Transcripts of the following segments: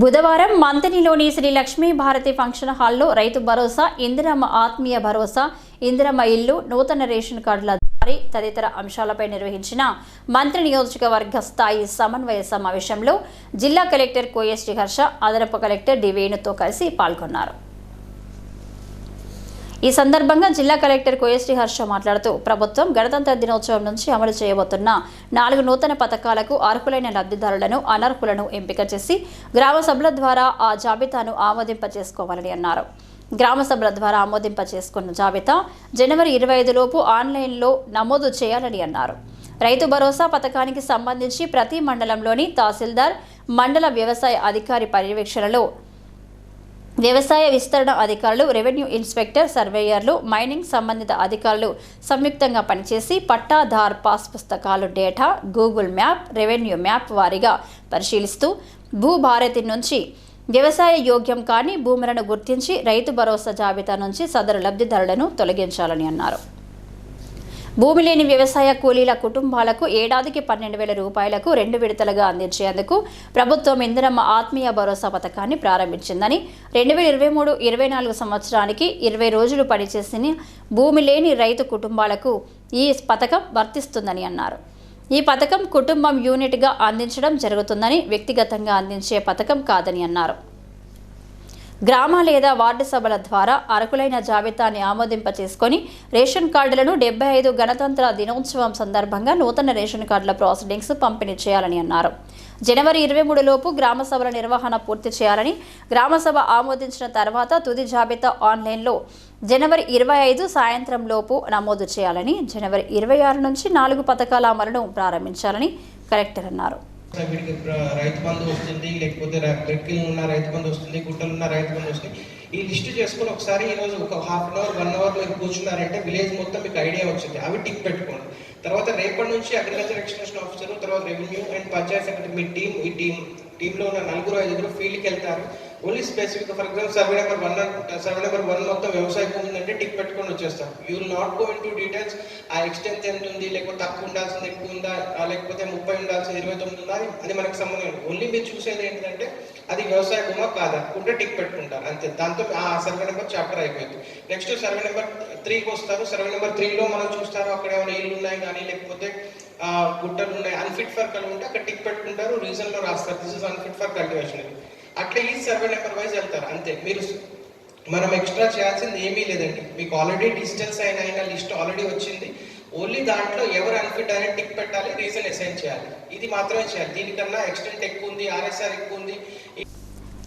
బుధవారం మంతనిలోని శ్రీ లక్ష్మీ భారతి ఫంక్షన్ హాల్లో రైతు భరోసా ఇందిరమ్మ ఆత్మీయ భరోసా ఇందిరమ్మ ఇల్లు నూతన రేషన్ కార్డుల జారీ తదితర అంశాలపై నిర్వహించిన మంత్రి నియోజకవర్గ స్థాయి సమన్వయ సమావేశంలో జిల్లా కలెక్టర్ కోఎస్టి హర్ష అదనపు కలెక్టర్ డి వేణుతో కలిసి పాల్గొన్నారు. ఈ సందర్భంగా జిల్లా కలెక్టర్ కోయశ్రీ హర్ష మాట్లాడుతూ ప్రభుత్వం గణతంత్ర దినోత్సవం నుంచి అమలు చేయబోతున్న నాలుగు నూతన పథకాలకు అర్హులైన లబ్ధిదారులను అనర్హులను ఎంపిక చేసి గ్రామ సభల ద్వారా ఆ జాబితాను ఆమోదింప చేసుకోవాలని అన్నారు. గ్రామ సభల ద్వారా ఆమోదింప చేసుకున్న జాబితా జనవరి ఇరవై లోపు ఆన్లైన్లో నమోదు చేయాలని అన్నారు. రైతు భరోసా పథకానికి సంబంధించి ప్రతి మండలంలోని తహసీల్దార్ మండల వ్యవసాయ అధికారి పర్యవేక్షణలో వ్యవసాయ విస్తరణ అధికారులు రెవెన్యూ ఇన్స్పెక్టర్ సర్వేయర్లు మైనింగ్ సంబంధిత అధికారులు సంయుక్తంగా పనిచేసి పట్టాధార్ పాస్ పుస్తకాలు data Google map revenue map వారీగా పరిశీలిస్తూ భూభారతి నుంచి వ్యవసాయ యోగ్యం కాని భూములను గుర్తించి రైతు భరోసా జాబితా నుంచి సదరు లబ్ధిదారులను తొలగించాలని అన్నారు. భూమి లేని వ్యవసాయ కూలీల కుటుంబాలకు ఏడాదికి పన్నెండు వేల రూపాయలకు రెండు విడతలుగా అందించేందుకు ప్రభుత్వం ఇందిరమ్మ ఆత్మీయ భరోసా పథకాన్ని ప్రారంభించిందని రెండు వేల ఇరవై మూడు ఇరవై నాలుగు సంవత్సరానికి ఇరవై రోజులు పనిచేసిన భూమి లేని రైతు కుటుంబాలకు ఈ పథకం వర్తిస్తుందని అన్నారు. ఈ పథకం కుటుంబం యూనిట్గా అందించడం జరుగుతుందని వ్యక్తిగతంగా అందించే పథకం కాదని అన్నారు. గ్రామ లేదా వార్డు సభల ద్వారా అర్హులైన జాబితాని ఆమోదింప చేసుకొని రేషన్ కార్డులను డెబ్బై ఐదు గణతంత్ర దినోత్సవం సందర్భంగా నూతన రేషన్ కార్డుల ప్రాసెసింగ్స్ పంపిణీ చేయాలని అన్నారు. జనవరి ఇరవై మూడు లోపు గ్రామ సభల నిర్వహణ పూర్తి చేయాలని గ్రామసభ ఆమోదించిన తర్వాత తుది జాబితా ఆన్లైన్లో జనవరి ఇరవై ఐదు సాయంత్రం లోపు నమోదు చేయాలని జనవరి ఇరవై ఆరు నుంచి నాలుగు పథకాల అమలును ప్రారంభించాలని కలెక్టర్ అన్నారు. వీడికి రైతు బంధు వస్తుంది లేకపోతే రెక్కిల్ ఉన్న రైతు బంధు వస్తుంది గుట్టలు ఉన్న రైతు బంధు వస్తుంది ఈ లిస్ట్ చేసుకొని ఒకసారి ఈ రోజు ఒక half an hour one hour మీరు కూర్చున్నారంటే విలేజ్ మొత్తం మీకు ఐడియా వచ్చింది. అవి టిక్ పెట్టుకోండి. తర్వాత రేపటి నుంచి అగ్రికల్చర్ ఎక్స్టెన్షన్ ఆఫీసర్ తర్వాత రెవెన్యూ అండ్ పంచాయత్ సెక్రటరీ మీ టీం ఈ టీం టీంలో ఉన్న నలుగురు ఐదుగురు ఫీల్డ్కి వెళ్తారు. Only specific for example survey number one survey number one మొత్తం వ్యవసాయ భూమి ఉందంటే టిక్ పెట్టుకొని వచ్చేస్తారు you will not go into details ఆ ఎక్స్టెన్స్ ఎంత ఉంది లేకపోతే తక్కువ ఉండాల్సింది ఎక్కువ ఉందా లేకపోతే ముప్పై ఉండాల్సింది ఇరవై తొమ్మిది ఉందా అది- మనకు సంబంధం లేదు. ఓన్లీ మీరు చూసేది ఏంటంటే అది వ్యవసాయ భూమా కాదా? ఉంటే టిక్ పెట్టుకుంటారు. అంతే. దాంతో ఆ సర్వే నెంబర్ చాప్టర్ అయిపోయింది. నెక్స్ట్ సర్వే నెంబర్ త్రీకి వస్తారు. సర్వే నెంబర్ త్రీలో మనం చూస్తారు అక్కడ ఏమైనా ఇల్లు ఉన్నాయి కానీ లేకపోతే గుట్టలు ఉన్నాయి. అన్ఫిట్ ఫర్ కల్ ఉంటే అక్కడ టిక్ పెట్టుకుంటారు. రీజన్లో రాస్తారు. This is unfit for cultivation అట్లా ఈ సర్వే నెంబర్ వైజ్ వెళ్తారు అంతే. మీరు మనం ఎక్స్ట్రా చేయాల్సింది ఏమీ లేదండి. మీకు ఆల్రెడీ డిజిటల్ సైన్ అయిన లిస్ట్ ఆల్రెడీ వచ్చింది. ఓన్లీ దాంట్లో ఎవరు అన్ఫిట్ అనే టిక్ పెట్టాలి రీజన్ అసైన్ చేయాలి. ఇది మాత్రమే చేయాలి. దీనికన్నా ఎక్స్టెంట్ ఎక్కువ ఉంది ఆర్ఎస్ఆర్ ఎక్కువ ఉంది.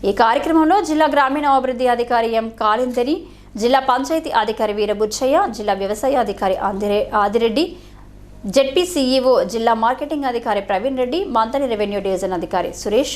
ఈ కార్యక్రమంలో జిల్లా గ్రామీణాభివృద్ధి అధికారి ఎం కాళిందరి జిల్లా పంచాయతీ అధికారి వీరబుచ్చయ్య జిల్లా వ్యవసాయ అధికారి ఆందిరే ఆదిరెడ్డి జెడ్పీ సీఈఓ జిల్లా మార్కెటింగ్ అధికారి ప్రవీణ్ రెడ్డి మంతని రెవెన్యూ డివిజన్ అధికారి సురేష్